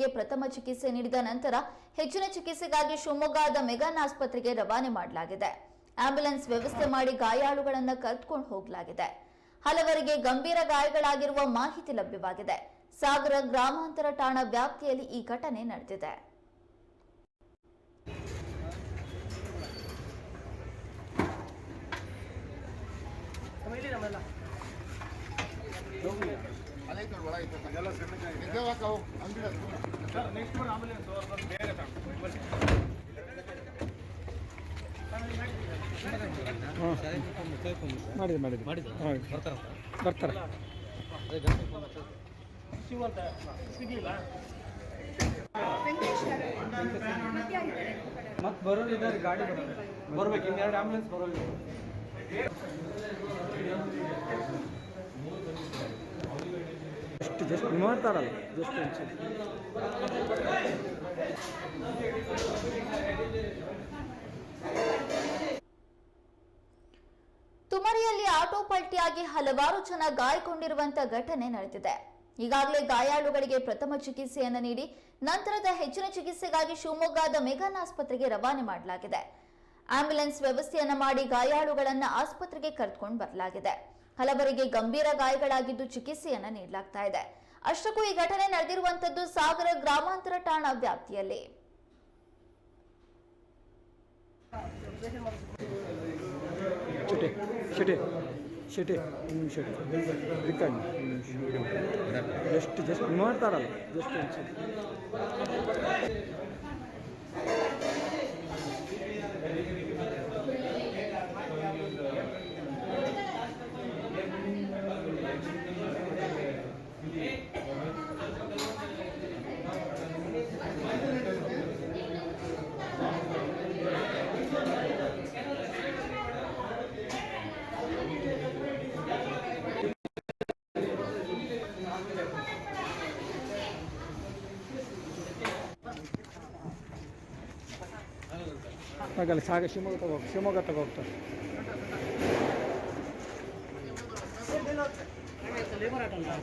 ಪ್ರಥಮ ಚಿಕಿತ್ಸೆ ನೀಡಿದ ನಂತರ ಹೆಚ್ಚಿನ ಚಿಕಿತ್ಸೆಗಾಗಿ ಶಿವಮೊಗ್ಗದ ಮೆಗಾನ್ ಆಸ್ಪತ್ರೆಗೆ ರವಾನೆ ಮಾಡಲಾಗಿದೆ. ಆಂಬ್ಯುಲೆನ್ಸ್ ವ್ಯವಸ್ಥೆ ಮಾಡಿ ಗಾಯಾಳುಗಳನ್ನು ಕರೆದುಕೊಂಡು ಹೋಗಲಾಗಿದೆ. ಹಲವರಿಗೆ ಗಂಭೀರ ಗಾಯಗಳಾಗಿರುವ ಮಾಹಿತಿ ಲಭ್ಯವಾಗಿದೆ. ಸಾಗರ ಗ್ರಾಮಾಂತರ ಠಾಣಾ ವ್ಯಾಪ್ತಿಯಲ್ಲಿ ಈ ಘಟನೆ ನಡೆದಿದೆ. ಮಾಡಿದೆ ಮಾಡಿದೆ ಮಾಡಿದ್ದು ಹೌದು. ಬರ್ತಾರ ಬರ್ತಾರೆ ಮತ್ತೆ ಬರೋರು ಇದ್ದಾರೆ ಗಾಡಿ ಬರ್ಬೇಕು ಇನ್ನೆರಡು ಆಂಬುಲೆನ್ಸ್ ಬರೋದು ಜಸ್ಟ್ ಜಸ್ಟ್ ಮಾಡ್ತಾರಲ್ಲ ಜಸ್ಟ್ ತುಮರಿಯಲ್ಲಿ ಆಟೋ ಪಲ್ಟಿಯಾಗಿ ಹಲವಾರು ಜನ ಗಾಯಗೊಂಡಿರುವಂತ ಘಟನೆ ನಡೆದಿದೆ. ಈಗಾಗಲೇ ಗಾಯಾಳುಗಳಿಗೆ ಪ್ರಥಮ ಚಿಕಿತ್ಸೆಯನ್ನು ನೀಡಿ ನಂತರದ ಹೆಚ್ಚಿನ ಚಿಕಿತ್ಸೆಗಾಗಿ ಶಿವಮೊಗ್ಗದ ಮೆಗಾನ್ ಆಸ್ಪತ್ರೆಗೆ ರವಾನೆ ಮಾಡಲಾಗಿದೆ. ಆಂಬ್ಯುಲೆನ್ಸ್ ವ್ಯವಸ್ಥೆಯನ್ನು ಮಾಡಿ ಗಾಯಾಳುಗಳನ್ನು ಆಸ್ಪತ್ರೆಗೆ ಕರೆದುಕೊಂಡು ಬರಲಾಗಿದೆ. ಹಲವರಿಗೆ ಗಂಭೀರ ಗಾಯಗಳಾಗಿದ್ದು ಚಿಕಿತ್ಸೆಯನ್ನ ನೀಡಲಾಗ್ತಾ ಇದೆ. ಅಷ್ಟಕ್ಕೂ ಈ ಘಟನೆ ನಡೆದಿರುವಂತದ್ದು ಸಾಗರ ಗ್ರಾಮಾಂತರ ಠಾಣಾ ವ್ಯಾಪ್ತಿಯಲ್ಲಿ. ಶೆಟೆ ಜಸ್ಟ್ ಜಸ್ಟ್ ಮಾಡ್ತಾರಲ್ಲ, ಜಸ್ಟ್ ಆಗಲ್ಲ ಸಾಗ ಶಿವಮೊಗ್ಗ ತಗೋ ಶಿವಮೊಗ್ಗ ತಗೋ ಹೋಗ್ತಾರೆ